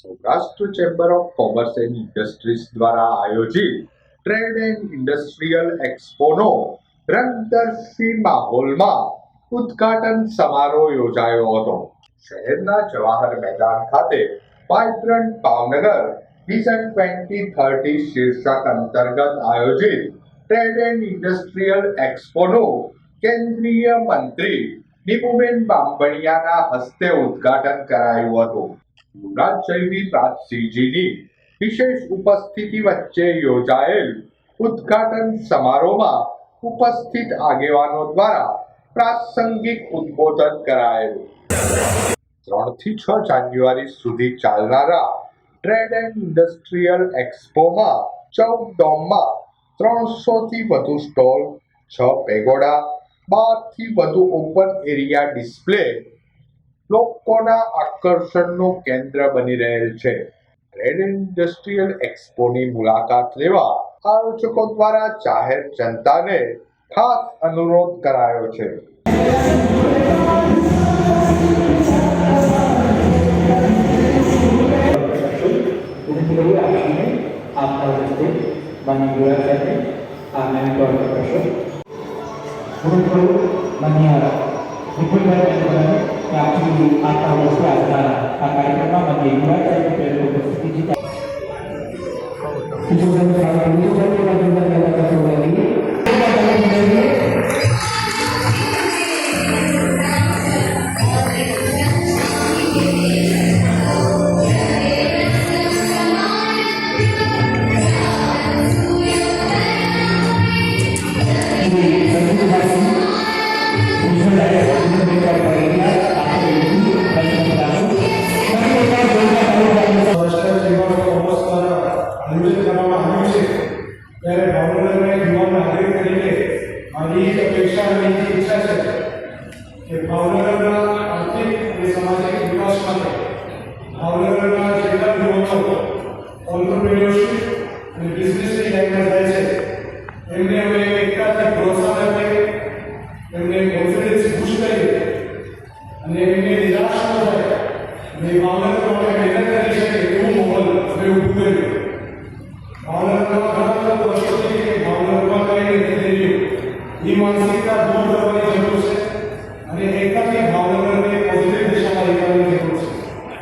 Saurashtra chamber of commerce and industries દ્વારા આયોજિત trade and industrial એક્સપોનો રંગદર્શી માહોલમાં ઉદ્ઘાટન સમારોહ યોજાયો હતો. શહેરના જવાહર મેદાન ખાતે vibrant Bhavnagar vision twenty thirty શીર્ષક અંતર્ગત આયોજિત ટ્રેડ એન્ડ ઇન્ડસ્ટ્રીયલ એક્સપોનું કેન્દ્રીય મંત્રી નીમુબેન બાંબણિયાના હસ્તે ઉદ્ઘાટન કરાયું હતું. યુવરાજ જયવીર રાજસિંહજીની વિશેષ ઉપસ્થિતિ વચ્ચે યોજાયેલ ઉદ્ઘાટન સમારોહમાં ઉપસ્થિત આગેવાનો દ્વારા પ્રાસંગિક ઉદ્બોધન કરાયેલું ત્રણથી છ જાન્યુઆરી સુધી ચાલનારા ટ્રેડ એન્ડ ઇન્ડસ્ટ્રીયલ એક્સપોમાં ચૌદ ડોમમાં ત્રણસો થી વધુ સ્ટોલ, છ પેગોડા બારથી વધુ ઓપન એરિયા ડિસ્પ્લે લોકોના આકર્ષણનું કેન્દ્ર બની રહેલ છે. રેડ ઇન્ડસ્ટ્રીયલ એક્સપોની મુલાકાત લેવા આયોજકો દ્વારા જાહેર જનતાને ખાસ અનુરોધ કરાયો છે. ગુરુકુળ બનિયારા વિપુલભાઈ యాక్చువల్లీ అక్కడ వస్తే అక్కడ ఆ కార్యక్రమం మన ఇన్వైట్ అయిన పేరు డిజిటల్ કરવામાં આવ્યું છે. ત્યારે ભાવનગરના યુવા નાગરિક તરીકે મારી એક અપેક્ષા અને એક ઈચ્છા છે કે ભાવનગરના આર્થિક અને સામાજિક વિકાસ માટે ભાવનગરના જેટલા યુવાનો ઓન્ટરપ્રિન્યોરશિપ અને બિઝનેસની લાઈનમાં જાય છે એમને અમે એકતાથી પ્રોત્સાહન આપીએ એમને કોન્ફિડન્સ બુસ્ટ કરીએ અને એમને નિરાશ ન થાય અને ભાવનગર માટે ವರ್ಷದೊಂದಿಗೆ ಮೌಲ್ಯ ರೂಪಾಂತರಕ್ಕೆ ಈ ಮಾನಸಿಕ ದೂರದಲ್ಲಿ